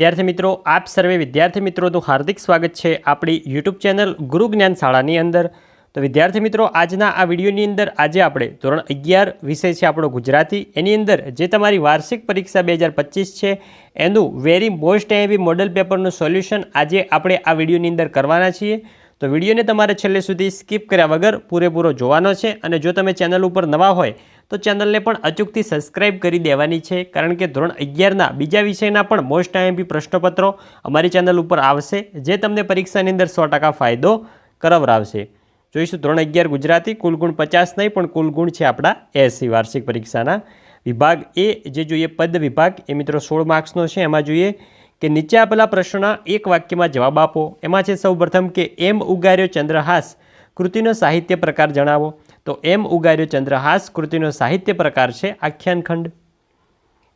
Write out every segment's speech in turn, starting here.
વિદ્યાર્થી મિત્રો, આપ સર્વે વિદ્યાર્થી મિત્રોનું હાર્દિક સ્વાગત છે આપણી યુટ્યુબ ચેનલ ગુરુ જ્ઞાન શાળાની અંદર. તો વિદ્યાર્થી મિત્રો, આજના આ વિડીયોની અંદર આજે આપણે ધોરણ અગિયાર વિષય છે આપણો ગુજરાતી. એની અંદર જે તમારી વાર્ષિક પરીક્ષા બે છે, એનું વેરી મોસ્ટ એવી મોડલ પેપરનું સોલ્યુશન આજે આપણે આ વિડીયોની અંદર કરવાના છીએ. તો વિડીયોને તમારે છેલ્લે સુધી સ્કીપ કર્યા વગર પૂરેપૂરો જોવાનો છે અને જો તમે ચેનલ ઉપર નવા હોય, તો ચેનલને પણ અચૂકથી સબસ્ક્રાઇબ કરી દેવાની છે. કારણ કે ધોરણ અગિયારના બીજા વિષયના પણ મોસ્ટ આઈએમપી પ્રશ્નપત્રો અમારી ચેનલ ઉપર આવશે, જે તમને પરીક્ષાની અંદર સો ફાયદો કરાવરાવશે જોઈશું ધોરણ અગિયાર ગુજરાતી કુલ ગુણ પચાસ નહીં, પણ કુલ ગુણ છે આપણા એસી વાર્ષિક પરીક્ષાના. વિભાગ એ, જે જોઈએ પદ વિભાગ, એ મિત્રો સોળ માર્ક્સનો છે. એમાં જોઈએ કે નીચે આપેલા પ્રશ્નના એક વાક્યમાં જવાબ આપો. એમાં છે સૌ પ્રથમ કે એમ ઉગાર્યો ચંદ્રહાસ કૃતિનો સાહિત્ય પ્રકાર જણાવો. તો એમ ઉગાર્યો ચંદ્રહાસ કૃતિનો સાહિત્ય પ્રકાર છે આખ્યાનખંડ.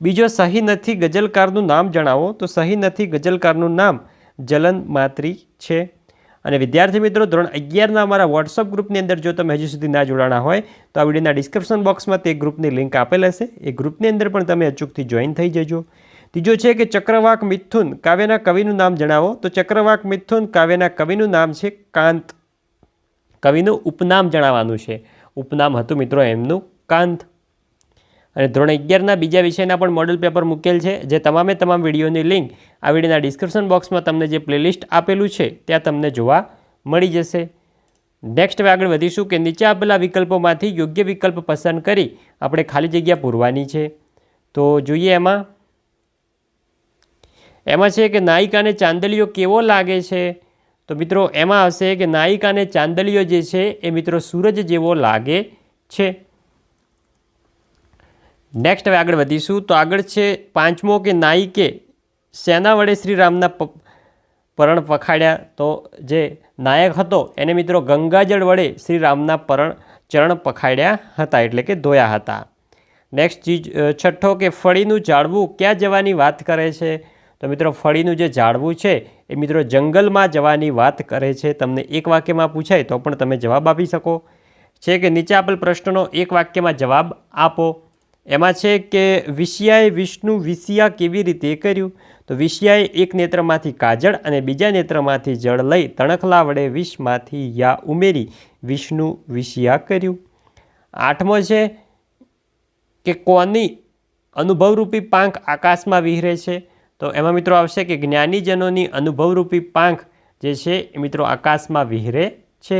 બીજો સહી નથી ગઝલકારનું નામ જણાવો. તો સહી નથી ગઝલકારનું નામ જલન માત્રી છે. અને વિદ્યાર્થી મિત્રો, ધોરણ અગિયારના અમારા વોટ્સઅપ ગ્રુપની અંદર જો તમે હજી સુધી ના જોડાણા હોય, તો આ વિડીયોના ડિસ્ક્રિપ્શન બોક્સમાં તે ગ્રુપની લિંક આપેલ હશે. એ ગ્રુપની અંદર પણ તમે અચૂકથી જોઈન થઈ જજો. ત્રીજો છે કે ચક્રવાક મિથુન કાવ્યના કવિનું નામ જણાવો. તો ચક્રવાક મિથુન કાવ્યના કવિનું નામ છે કાંત. કવિનું ઉપનામ જણાવવાનું છે. ઉપનામ હતું મિત્રો એમનું કાંત. અને ધોરણ અગિયારના બીજા વિષયના પણ મોડલ પેપર મૂકેલ છે, જે તમામે તમામ વિડીયોની લિંક આ વિડીયોના ડિસ્ક્રિપ્શન બોક્સમાં તમને જે પ્લેલિસ્ટ આપેલું છે, ત્યાં તમને જોવા મળી જશે. નેક્સ્ટ આગળ વધીશું કે નીચે આપેલા વિકલ્પોમાંથી યોગ્ય વિકલ્પ પસંદ કરી આપણે ખાલી જગ્યા પૂરવાની છે. તો જોઈએ એમાં એમાં છે કે નાયિકાને ચાંદલિયો કેવો લાગે છે? તો મિત્રો, એમાં આવશે કે નાયિકાને ચાંદલિયો જે છે એ મિત્રો સૂરજ જેવો લાગે છે. નેક્સ્ટ હવે આગળ વધીશું. તો આગળ છે પાંચમો કે નાયિકે સેના વડે શ્રીરામના પરણ પખાડ્યા તો જે નાયક હતો, એને મિત્રો ગંગાજળ વડે શ્રીરામના પરણ ચરણ પખાડ્યા હતા, એટલે કે ધોયા હતા. નેક્સ્ટ ચીજ છઠ્ઠો કે ફળીનું ઝાડવું ક્યાં જવાની વાત કરે છે? તો મિત્રો, ફળીનું જે ઝાડવું છે, એ મિત્રો જંગલમાં જવાની વાત કરે છે. તમને એક વાક્યમાં પૂછાય તો પણ તમે જવાબ આપી શકો. છે કે નીચે આપેલ પ્રશ્નનો એક વાક્યમાં જવાબ આપો. એમાં છે કે, વિષિયાએ વિષ્ણુ વિષિયા કેવી રીતે કર્યું? તો વિષિયાએ એક નેત્રમાંથી કાજળ અને બીજા નેત્રમાંથી જળ લઈ તણખલા વડે વિષમાંથી યા ઉમેરી વિષ્ણુ વિષિયા કર્યું. આઠમો છે કે, કોની અનુભવરૂપી પાંખ આકાશમાં વિહરે છે? તો એમાં મિત્રો આવશે કે જ્ઞાનીજનોની અનુભવરૂપી પાંખ જે છે એ મિત્રો આકાશમાં વિહરે છે.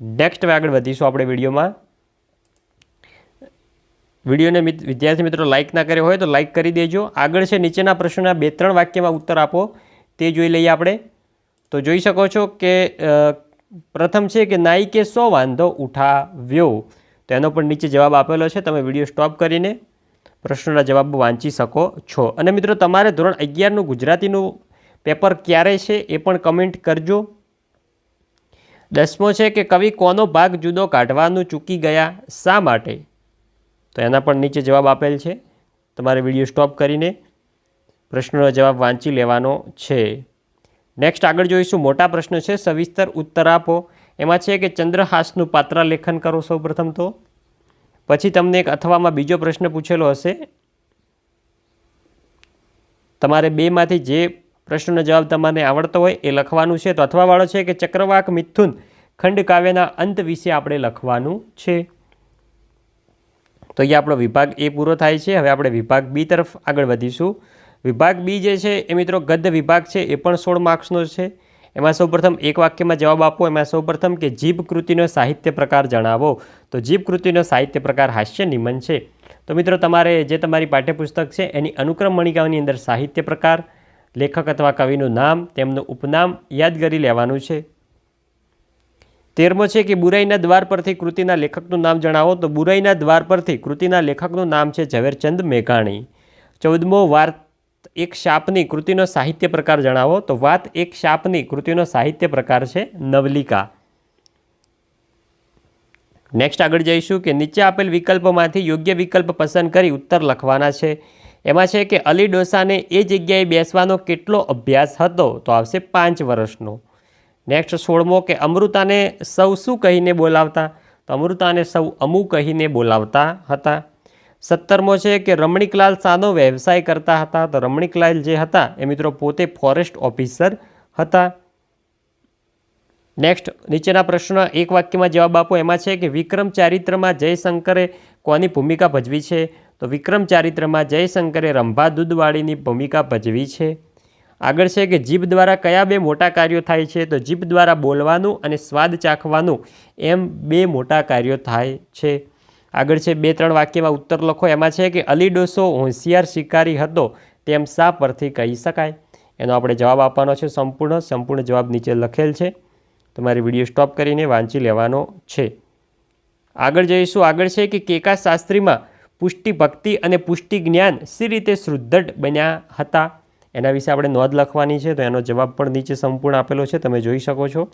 નેક્સ્ટ હવે આગળ વધીશું આપણે વિડીયોમાં. વિડીયોને વિદ્યાર્થી મિત્રો લાઇક ના કર્યો હોય તો લાઇક કરી દેજો. આગળ છે નીચેના પ્રશ્નના બે ત્રણ વાક્યમાં ઉત્તર આપો. તે જોઈ લઈએ આપણે. તો જોઈ શકો છો કે પ્રથમ છે કે નાયિકે સો વાંધો ઉઠાવ્યો. તો એનો પણ નીચે જવાબ આપેલો છે. તમે વીડિયો સ્ટોપ કરીને પ્રશ્નોના જવાબ વાંચી શકો છો. અને મિત્રો, તમારે ધોરણ અગિયારનું ગુજરાતીનું પેપર ક્યારે છે એ પણ કમેન્ટ કરજો. દસમો છે કે કવિ કોનો ભાગ જુદો કાઢવાનું ચૂકી ગયા શા માટે? તો એના પણ નીચે જવાબ આપેલ છે. તમારે વીડિયો સ્ટોપ કરીને પ્રશ્નનો જવાબ વાંચી લેવાનો છે. નેક્સ્ટ આગળ જોઈશું. મોટા પ્રશ્ન છે. સવિસ્તર ઉત્તર આપો. એમાં છે કે ચંદ્રહાસનું પાત્ર લેખન કરો સૌપ્રથમ તો. પછી તમને એક અથવામાં બીજો પ્રશ્ન પૂછેલો હશે. તમારે બેમાંથી જે પ્રશ્નનો જવાબ તમારે આવડતો હોય એ લખવાનું છે. તો અથવાવાળો છે કે ચક્રવાક મિથુન ખંડ કાવ્યના અંત વિશે આપણે લખવાનું છે. તો અહીંયા આપણો વિભાગ એ પૂરો થાય છે. હવે આપણે વિભાગ બી તરફ આગળ વધીશું. વિભાગ બી જે છે એ મિત્રો ગદ્ય વિભાગ છે. એ પણ સોળ માર્ક્સનો છે. એમાં સૌપ્રથમ એક વાક્યમાં જવાબ આપો. એમાં સૌપ્રથમ કે જીભ કૃતિનો સાહિત્ય પ્રકાર જણાવો. તો જીભ કૃતિનો સાહિત્ય પ્રકાર હાસ્ય નિમન છે. તો મિત્રો, તમારે જે તમારી પાઠ્યપુસ્તક છે, એની અનુક્રમ મણિકાઓની અંદર સાહિત્ય પ્રકાર, લેખક અથવા કવિનું નામ, તેમનું ઉપનામ યાદ કરી લેવાનું છે. તેરમો છે કે બુરાઈના દ્વાર પરથી કૃતિના લેખકનું નામ જણાવો. તો બુરાઈના દ્વાર પરથી કૃતિના લેખકનું નામ છે ઝવેરચંદ મેઘાણી. ચૌદમો, વાર એક શાપની કૃતિનો સાહિત્ય પ્રકાર જણાવો. તો વાત એક શાપની કૃતિનો સાહિત્ય પ્રકાર છે નવલિકા. નેક્સ્ટ આગળ જઈશું કે નીચે આપેલ વિકલ્પોમાંથી યોગ્ય વિકલ્પ પસંદ કરી ઉત્તર લખવાના છે. એમાં છે કે અલી ડોસાને એ જગ્યાએ બેસવાનો કેટલો અભ્યાસ હતો? તો આવશે પાંચ વર્ષનો. નેક્સ્ટ સોળમો કે અમૃતાને સૌ શું કહીને બોલાવતા? તો અમૃતાને સૌ અમુ કહીને બોલાવતા હતા. સત્તરમો છે કે રમણીકલાલ સાનો વ્યવસાય કરતા હતા. તો રમણીકલાલ જે હતા એ મિત્રો પોતે ફોરેસ્ટ ઓફિસર હતા. નેક્સ્ટ, નીચેના પ્રશ્નો, એક વાક્યમાં જવાબ આપો. એમાં છે કે વિક્રમ ચારિત્રમાં જયશંકરે કોની ભૂમિકા ભજવી છે? તો વિક્રમ ચારિત્રમાં જયશંકરે રંભા દૂધવાળીની ભૂમિકા ભજવી છે. આગળ છે કે જીભ દ્વારા કયા બે મોટા કાર્યો થાય છે? તો જીભ દ્વારા બોલવાનું અને સ્વાદ ચાખવાનું એમ બે મોટા કાર્યો થાય છે. આગળ છે બે, ત્રણ વાક્યમાં ઉત્તર લખો. એમાં છે કે અલી ડોસો હોશિયાર શિકારી હતો, તેમ શા પરથી કહી શકાય. એનો આપણે જવાબ આપવાનો છે સંપૂર્ણ. સંપૂર્ણ જવાબ નીચે લખેલ છે. તમારે વીડિયો સ્ટોપ કરીને વાંચી લેવાનો છે. આગળ જઈશું. આગળ છે કે, કેકા શાસ્ત્રીમાં પુષ્ટિ ભક્તિ અને પુષ્ટિ જ્ઞાન સી રીતે સુદૃઢ બન્યા હતા? એના વિશે આપણે નોંધ લખવાની છે, તો એનો જવાબ પણ નીચે સંપૂર્ણ આપેલો છે. તમે જોઈ શકો છો.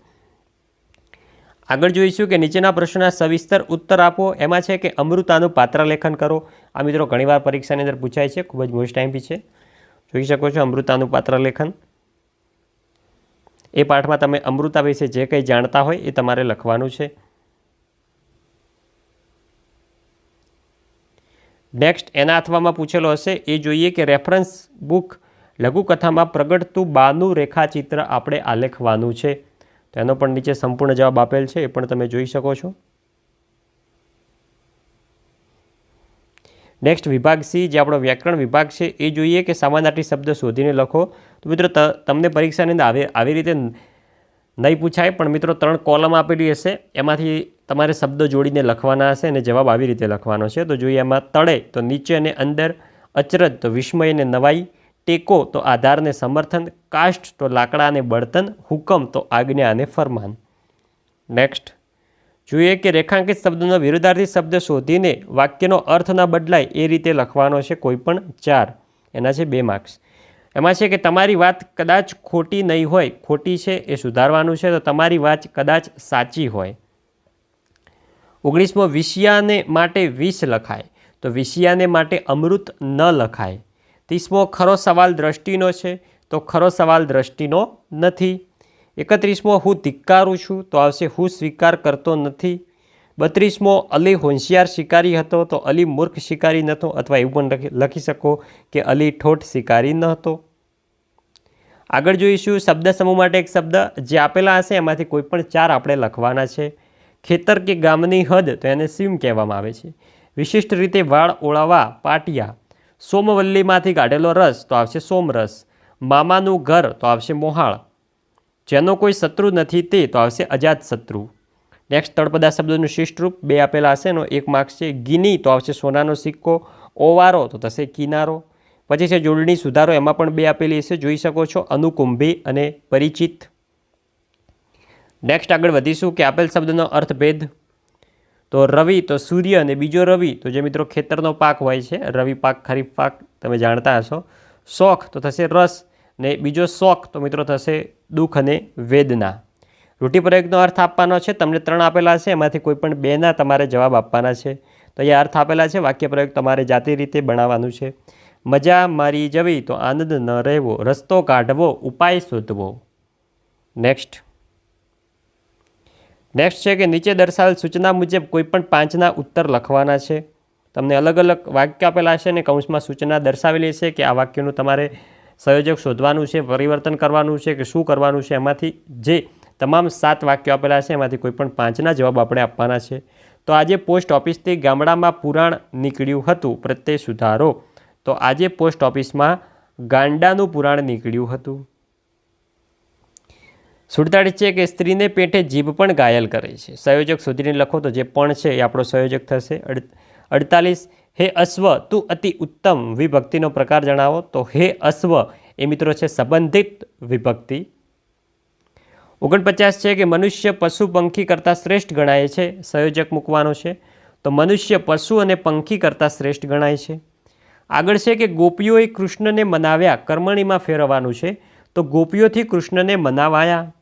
આગળ જોઈશું કે નીચેના પ્રશ્નના સવિસ્તર ઉત્તર આપો. એમાં છે કે અમૃતાનું પાત્રલેખન કરો. આ મિત્રો ઘણીવાર પરીક્ષાની અંદર પૂછાય છે, ખૂબ જ મોસ્ટ ટાઈમ છે. જોઈ શકો છો અમૃતાનું પાત્ર લેખન એ પાઠમાં તમે અમૃતા વિશે જે કંઈ જાણતા હોય એ તમારે લખવાનું છે. નેક્સ્ટ એના અથવામાં પૂછેલો હશે, એ જોઈએ કે રેફરન્સ બુક લઘુકથામાં પ્રગટતું બાનું રેખાચિત્ર આપણે આલેખવાનું છે. તો એનો પણ નીચે સંપૂર્ણ જવાબ આપેલ છે, એ પણ તમે જોઈ શકો છો. નેક્સ્ટ વિભાગ સી જે આપણો વ્યાકરણ વિભાગ છે, એ જોઈએ કે સામાનાર્થી શબ્દ શોધીને લખો. તો મિત્રો તમને પરીક્ષાની અંદર આવી આવી રીતે નહીં પૂછાય, પણ મિત્રો, ત્રણ કોલમ આપેલી હશે. એમાંથી તમારે શબ્દ જોડીને લખવાના હશે અને જવાબ આવી રીતે લખવાનો છે. તો જોઈએ એમાં તળે, તો નીચે અને અંદર, અચરજ, તો વિસ્મય અને નવાઈ. ટેકો તો આધારને સમર્થન કાષ્ટ તો લાકડા અને બળતન હુકમ તો આજ્ઞા અને ફરમાન. નેક્સ્ટ જોઈએ કે રેખાંકિત શબ્દનો વિરુદ્ધાર્થી શબ્દ શોધીને વાક્યનો અર્થ ના બદલાય એ રીતે લખવાનો છે કોઈ પણ ચાર. એના છે બે માર્ક્સ. એમાં છે કે તમારી વાત કદાચ ખોટી નહીં હોય, ખોટી છે એ સુધારવાનું છે, તો તમારી વાત કદાચ સાચી હોય. ઓગણીસમો, વિષયાને માટે વિષ લખાય. તો વિષયાને માટે અમૃત ન લખાય. ત્રીસમો ખરો સવાલ દ્રષ્ટિનો છે, તો ખરો સવાલ દ્રષ્ટિનો નથી. એકત્રીસમો હું ધિક્કારું છું, તો આવશે હું સ્વીકાર કરતો નથી. બત્રીસમો, અલી હોશિયાર શિકારી હતો, તો અલી મૂર્ખ શિકારી નહોતો, અથવા એવું પણ લખી શકો કે અલી ઠોઠ શિકારી ન હતો આગળ જોઈશું, શબ્દ સમૂહ માટે એક શબ્દ, જે આપેલા હશે, એમાંથી કોઈ પણ ચાર આપણે લખવાના છે. ખેતર કે ગામની હદ, તો એને સીમ કહેવામાં આવે છે. વિશિષ્ટ રીતે વાળ ઓળાવા પાટિયા સોમવલ્લીમાંથી કાઢેલો રસ તો આવશે સોમરસ. મામાનું ઘર તો આવશે મોહાળ. જેનો કોઈ શત્રુ નથી તે તો આવશે અજાત શત્રુ. નેક્સ્ટ તળપદા શબ્દનું શિષ્ટરૂપ બે આપેલા હશે એનો એક માર્ક્સ છે, ગિની તો આવશે સોનાનો સિક્કો, ઓવારો તો થશે કિનારો. પછી છે જોડણી સુધારો, એમાં પણ બે આપેલી હશે, જોઈ શકો છો, અનુકુંભી અને પરિચિત. નેક્સ્ટ આગળ વધીશું કે આપેલ શબ્દનો અર્થભેદ તો રવિ, તો સૂર્ય અને બીજો રવિ, તો જે મિત્રો ખેતરનો પાક હોય છે, રવિ પાક, ખરીફ પાક, તમે જાણતા હશો. શોખ, તો થશે રસ ને બીજો શોખ, તો મિત્રો થશે દુઃખ અને વેદના. રૂઢિપ્રયોગનો અર્થ આપવાનો છે, તમને ત્રણ આપેલા છે, એમાંથી કોઈ પણ બેના તમારે જવાબ આપવાના છે. તો એ અર્થ આપેલા છે, વાક્ય પ્રયોગ તમારે જાતિ રીતે બનાવવાનું છે. મજા મારી જવી, તો આનંદ ન રહેવો, રસ્તો કાઢવો, ઉપાય શોધવો. નેક્સ્ટ નેક્સ્ટ છે કે નીચે દર્શાવેલ સૂચના મુજબ કોઈપણ પાંચના ઉત્તર લખવાના છે. તમને અલગ અલગ વાક્ય આપેલા છે અને કૌંસમાં સૂચના દર્શાવેલી છે કે આ વાક્યનું તમારે સંયોજક શોધવાનું છે, પરિવર્તન કરવાનું છે કે શું કરવાનું છે. એમાંથી જે તમામ સાત વાક્યો આપેલા છે એમાંથી કોઈપણ પાંચના જવાબ આપણે આપવાના છે. તો આજે પોસ્ટ ઓફિસથી ગામડામાં પુરાણ નીકળ્યું હતું. પ્રત્યે સુધારો. તો આજે પોસ્ટ ઓફિસમાં ગાંડાનું પુરાણ નીકળ્યું હતું. સુડતાળીસ છે કે સ્ત્રીને પેટે જીભ પણ ઘાયલ કરે છે. સંયોજક સુધીને લખો તો જે પણ છે એ આપણો સંયોજક થશે. અડતાલીસ, હે અશ્વ, તું અતિ ઉત્તમ વિભક્તિનો પ્રકાર જણાવો. તો હે અશ્વ, એ મિત્રો છે સંબંધિત વિભક્તિ. ઓગણપચાસ છે કે મનુષ્ય પશુ પંખી કરતાં શ્રેષ્ઠ ગણાય છે. સંયોજક મૂકવાનો છે. તો મનુષ્ય પશુ અને પંખી કરતાં શ્રેષ્ઠ ગણાય છે. આગળ છે કે ગોપીઓએ કૃષ્ણને મનાવ્યા, કર્મણીમાં ફેરવવાનું છે. તો ગોપીઓથી કૃષ્ણને મનાવાયા.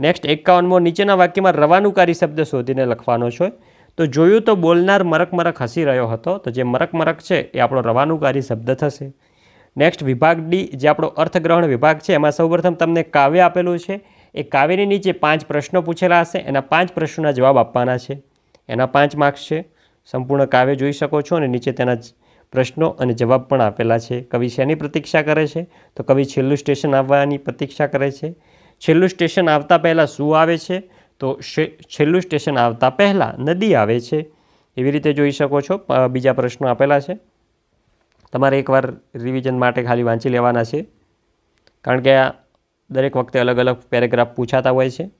નેક્સ્ટ એકાવનમો નીચેના વાક્યમાં રવાનુકારી શબ્દ શોધીને લખવાનો છે. તો જોયું તો બોલનાર મરક મરક હસી રહ્યો હતો. તો જે મરક મરક છે, એ આપણો રવાનુકારી શબ્દ થશે. નેક્સ્ટ વિભાગ ડી જે આપણો અર્થગ્રહણ વિભાગ છે, એમાં સૌપ્રથમ તમને કાવ્ય આપેલું છે. એ કાવ્યની નીચે પાંચ પ્રશ્નો પૂછેલા હશે. એના પાંચ પ્રશ્નોના જવાબ આપવાના છે. એના પાંચ માર્ક્સ છે. સંપૂર્ણ કાવ્ય જોઈ શકો છો અને નીચે તેના પ્રશ્નો અને જવાબ પણ આપેલા છે. કવિ શેની પ્રતીક્ષા કરે છે? તો કવિ છેલ્લું સ્ટેશન આવવાની પ્રતીક્ષા કરે છે. છેલ્લું સ્ટેશન આવતા પહેલાં શું આવે છે? તો છેલ્લું સ્ટેશન આવતા પહેલાં નદી આવે છે. એવી રીતે જોઈ શકો છો. બીજા પ્રશ્નો આપેલા છે. તમારે એકવાર રિવિઝન માટે ખાલી વાંચી લેવાના છે. કારણ કે આ દરેક વખતે અલગ અલગ પેરેગ્રાફ પૂછાતા હોય છે.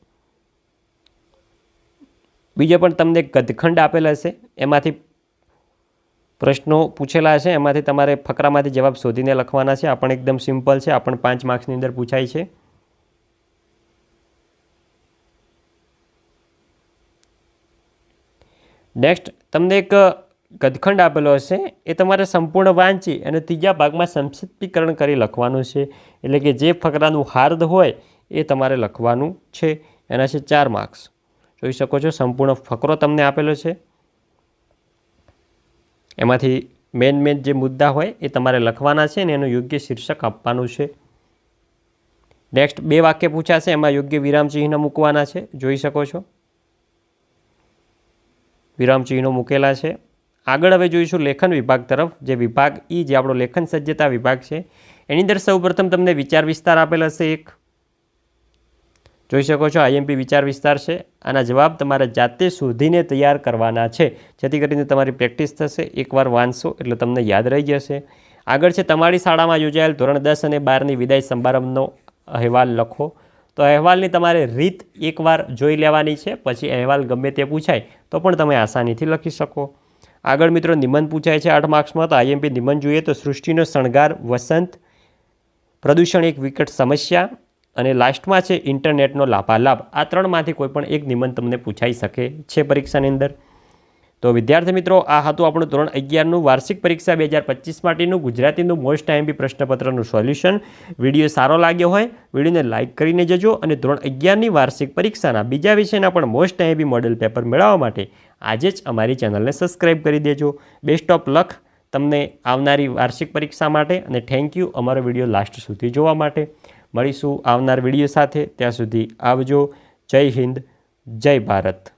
બીજા પણ તમને ગદખંડ આપેલા છે. એમાંથી પ્રશ્નો પૂછેલા છે. એમાંથી તમારે ફકરામાંથી જવાબ શોધીને લખવાના છે. આ પણ એકદમ સિમ્પલ છે. આ પણ પાંચ માર્ક્સની અંદર પૂછાય છે. નેક્સ્ટ તમને એક ગદખંડ આપેલો હશે. એ તમારે સંપૂર્ણ વાંચી અને ત્રીજા ભાગમાં સંક્ષિપ્તીકરણ કરી લખવાનું છે. એટલે કે જે ફકરાનું હાર્દ હોય, એ તમારે લખવાનું છે. એના છે ચાર માર્ક્સ. જોઈ શકો છો, સંપૂર્ણ ફકરો તમને આપેલો છે. એમાંથી મેન મેન જે મુદ્દા હોય, એ તમારે લખવાના છે ને એનું યોગ્ય શીર્ષક આપવાનું છે. નેક્સ્ટ બે વાક્ય પૂછાશે, એમાં યોગ્ય વિરામચિહ્ન મૂકવાના છે. જોઈ શકો છો. વિરામ ચિહ્નો મૂકેલા છે. આગળ હવે જોઈશું લેખન વિભાગ તરફ, જે વિભાગ ઈ, જે આપણો લેખન સજ્જતા વિભાગ છે. એની અંદર સૌપ્રથમ તમને વિચાર વિસ્તાર આપેલ હશે એક. જોઈ શકો છો આઈએમપી વિચાર વિસ્તાર છે. આના જવાબ તમારે જાતે શોધીને તૈયાર કરવાના છે. જેથી કરીને તમારી પ્રેક્ટિસ થશે. એકવાર વાંચશો એટલે તમને યાદ રહી જશે. આગળ છે, તમારી શાળામાં યોજાયેલ ધોરણ દસ અને બારની વિદાય સમારંભનો અહેવાલ લખો. તો અહેવાલની તમારે રીત એકવાર જોઈ લેવાની છે, પછી અહેવાલ ગમે તે પૂછાય તો પણ તમે આસાનીથી લખી શકો. આગળ મિત્રો નિબંધ પૂછાય છે આઠ માર્ક્સમાં, તો આઈએમપી નિબંધ જોઈએ તો સૃષ્ટિનો શણગાર, વસંત, પ્રદૂષણ એક વિકટ સમસ્યા અને લાસ્ટમાં છે ઇન્ટરનેટનો લાભાલાભ. આ ત્રણમાંથી કોઈ પણ એક નિબંધ તમને પૂછાઈ શકે છે પરીક્ષાની અંદર. તો વિદ્યાર્થી મિત્રો, આ હતું આપણું ધોરણ અગિયારનું વાર્ષિક પરીક્ષા બે હજાર પચીસ માટેનું ગુજરાતીનું મોસ્ટ આઈએમપી પ્રશ્નપત્રનું સોલ્યુશન. વીડિયો સારો લાગ્યો હોય, વિડીયોને લાઇક કરીને જજો અને ધોરણ અગિયારની વાર્ષિક પરીક્ષાના બીજા વિષયના પણ મોસ્ટ આઈએમપી મોડેલ પેપર મેળવવા માટે આજે જ અમારી ચેનલને સબસ્ક્રાઇબ કરી દેજો. બેસ્ટ ઓફ લક તમને આવનારી વાર્ષિક પરીક્ષા માટે અને થેન્ક યુ અમારો વીડિયો લાસ્ટ સુધી જોવા માટે. મળીશું આવનાર વીડિયો સાથે, ત્યાં સુધી આવજો. જય હિન્દ, જય ભારત.